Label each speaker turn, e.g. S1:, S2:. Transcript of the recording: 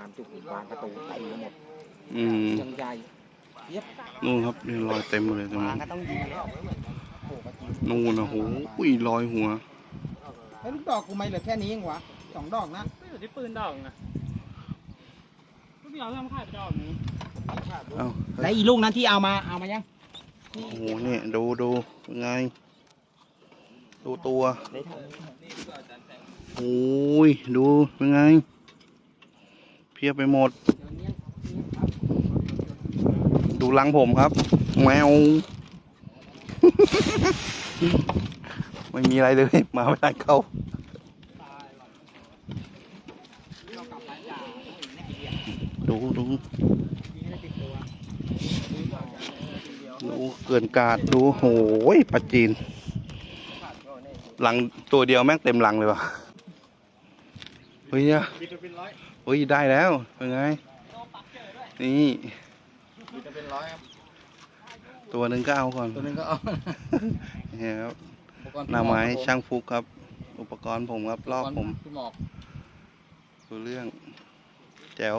S1: านจุกบานประตูเต็มไปหมด
S2: อืม
S1: ยังใหญ่เย็บ
S2: นู่นครับนี่รอยเต็มเลยตรง
S1: มา
S2: นั้น
S1: ก็ต้องยิงแล้วโอ้ปะจี
S2: นู่นนะโหอุ้ยรอยหัว
S1: ไอ้ลูกดอกกูไม่เหลือแค่นี้เองวะสองดอกนะ
S3: ไม่อยู่ที่ปืนดอกนะลูกเดียวทำขายไปดอกนี้
S2: เอ้า
S1: แล้วอีลูกนั้นที่เอามาเอามายัง
S2: โอ้โหเนี่ยดูดูเป็นไง ดูตัว
S1: ได้ท
S2: โอ้ยดูเป็นไง เพียบไปหมด ดูลังผมครับ แมว ไม่มีอะไรเลยมาไม่ได้เข้าดูดูดูเกินกาดดูโหยปลาจีน หลังตัวเดียวแม่งเต็มหลังเลยวะ เฮ้ยอะเฮ้ยได้แล้วเป็นไง นี่
S1: จะเป็นร้อยครับ
S2: ตัวหนึ่งก็เอาก่อน
S1: ตัวนึงก็เอา
S2: นี่ครับ
S1: อุปกรณ์
S2: หน้าไม้ช่างฟุกครับ อุปกรณ์ผมครับลอกผม
S1: พี่หมอก
S2: ดูเรื่อง แจ๋ว